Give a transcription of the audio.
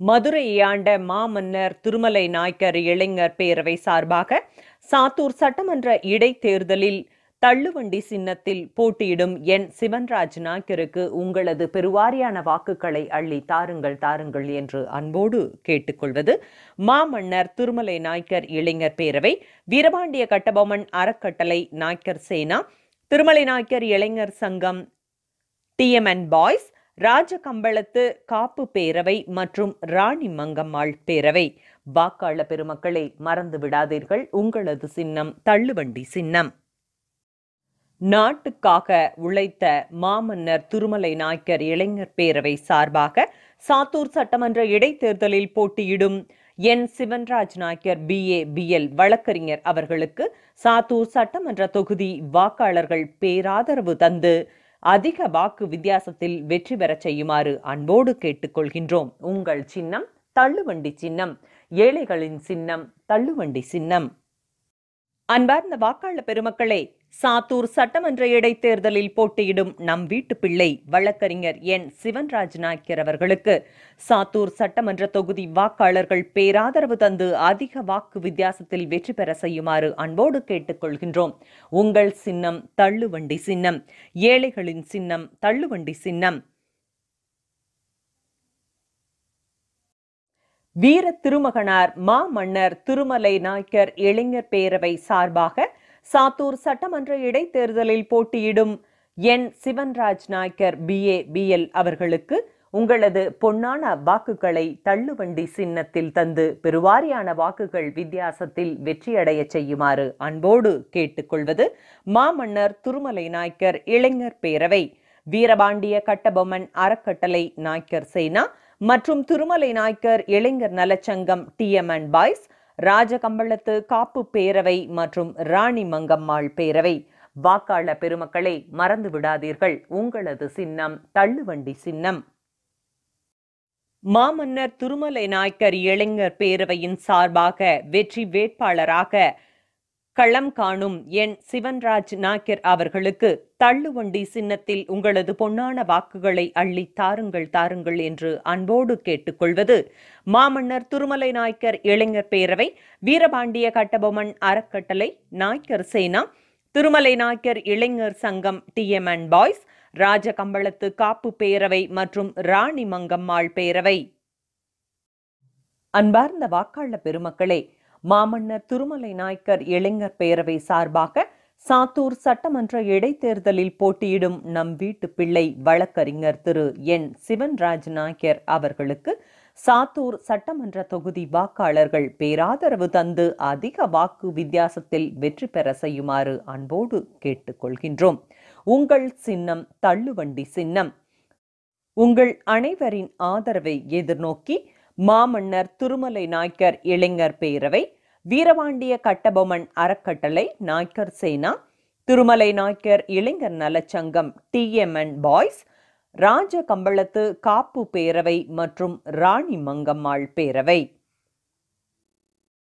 மதுரையை ஆண்ட மாமன்னர் திருமலை நாயக்கர் இளைஞர் பேரவை சார்பாக சாத்தூர் சட்டமன்ற இடைத்தேர்தலில் தள்ளுவண்டி சின்னத்தில் போட்டியிடும் என் சிவன்ராஜ் நாயக்கருக்கு உங்களது பெருவாரியான வாக்குகளை அள்ளி தாருங்கள் தாருங்கள் என்று அன்போடு கேட்டுக்கொள்வது மாமன்னர் திருமலை நாயக்கர் இளைஞர் பேரவை வீரபாண்டிய கட்டபொம்மன் அறக்கட்டளை நாயக்கர் சேனா திருமலை நாயக்கர் இளைஞர் சங்கம் டிஎம்என் பாய்ஸ் ராஜகம்பளத்து காப்பு பேரவை மற்றும் ராணி மங்கம்மாள் பேரவை. வாக்காள பெருமக்களை மறந்து விடாதீர்கள். உங்களது சின்னம் தள்ளுவண்டி சின்னம். நாட்டுக்காக உழைத்த மாமன்னர் திருமலை நாயக்கர் இளைஞர் பேரவை சார்பாக சாத்தூர் சட்டமன்ற இடைத்தேர்தலில் போட்டியிடும் N Sivanraj Naicker BA BL வழக்கறிஞர் அவர்களுக்கு சாத்தூர் சட்டமன்ற தொகுதி வாக்காளர்கள் பேராதரவு தந்து அதிக வாக்கு வித்தியாசத்தில் வெற்றி பெறச் செய்யுமாறு அன்போடு கேட்டுக்கொள்கின்றோம். உங்கள் சின்னம் தள்ளுவண்டி சின்னம். ஏழைகளின் சின்னம் தள்ளுவண்டி சின்னம். அன்பார்ந்த வாக்காளர் பெருமக்களே சாத்தூர் சட்டமன்ற இடைத்தேர்தலில் போட்டியிடும் நம் வீட்டு பிள்ளை வழக்கறிஞர் என். சிவன்ராஜ் நாயக்கர் அவர்களுக்கு சாத்தூர் சட்டமன்ற தொகுதி வாக்காளர்கள் பேராதரவு தந்து அதிக வாக்கு வித்தியாசத்தில் வெற்றி பெற செய்யுமாறு அன்போடு கேட்டுக்கொள்கின்றோம். உங்கள் சின்னம் தள்ளுவண்டி சின்னம் ஏழைகளின் சின்னம் தள்ளுவண்டி சின்னம். வீர திருமகனார் மா மன்னர் திருமலை நாயக்கர் இளைஞர் பேரவை சார்பாக சாத்தூர் சட்டமன்ற இடைத்தேர்தலில் போட்டியிடும் N Sivanraj Naicker BA BL அவர்களுக்கு உங்களது பொன்னான வாக்குகளை தள்ளுவண்டி சின்னத்தில் தந்து பெருவாரியான வாக்குகள் வித்தியாசத்தில் வெற்றியடைய செய்யுமாறு அன்போடு கேட்டுக்கொள்வது மாமன்னர் திருமலை நாயக்கர் இளைஞர் பேரவை. வீரபாண்டிய கட்டபொம்மன் அறக்கட்டளை நாயக்கர் சேனா மற்றும் திருமலை நாயக்கர் இளைஞர் நலச்சங்கம் டிஎம்என் பாய்ஸ் ராஜகம்பளத்து காப்பு பேரவை மற்றும் ராணி மங்கம்மாள் பேரவை. வாக்காளர் பெருமக்களை மறந்து விடாதீர்கள். உங்களது சின்னம் தள்ளுவண்டி சின்னம். மாமன்னர் திருமலை நாயக்கர் இளைஞர் பேரவையின் சார்பாக வெற்றி வேட்பாளராக களம் காணும் என் சிவன்ராஜ் நாயக்கர் அவர்களுக்கு தள்ளுவண்டி சின்னத்தில் உங்களது பொன்னான வாக்குகளை அள்ளி தாருங்கள் தாருங்கள் என்று அன்போடு கேட்டுக்கொள்வது மாமன்னர் திருமலை நாயக்கர் இளைஞர் பேரவை வீரபாண்டிய கட்டபொம்மன் அறக்கட்டளை நாயக்கர் சேனா திருமலை நாயக்கர் இளைஞர் சங்கம் டிஎம்என் பாய்ஸ் ராஜகம்பளத்து காப்பு பேரவை மற்றும் ராணி மங்கம்மாள் பேரவை. அன்பார்ந்த வாக்காளர் பெருமக்களே மாமன்னர் திருமலை நாயக்கர் இளைஞர் பேரவை சார்பாக சாத்தூர் சட்டமன்ற இடைத்தேர்தலில் போட்டியிடும் நம் வீட்டு பிள்ளை வழக்கறிஞர் திரு. என். சிவன்ராஜ் நாயக்கர் அவர்களுக்கு சாத்தூர் சட்டமன்ற தொகுதி வாக்காளர்கள் பேராதரவு தந்து அதிக வாக்கு வித்தியாசத்தில் வெற்றி பெற செய்யுமாறு அன்போடு கேட்டுக்கொள்கின்றோம் உங்கள் சின்னம் தள்ளுவண்டி சின்னம். உங்கள் அனைவரின் ஆதரவை எதிர்நோக்கி மாமன்னர் திருமலை நாயக்கர் இளைஞர் பேரவை வீரபாண்டிய கட்டபொம்மன் அறக்கட்டளை நாய்க்கர் சேனா திருமலை நாய்க்கர் இளைஞர் நலச்சங்கம் டிஎம்என் பாய்ஸ் ராஜ கம்பளத்து காப்பு பேரவை மற்றும் ராணி மங்கம்மாள் பேரவை.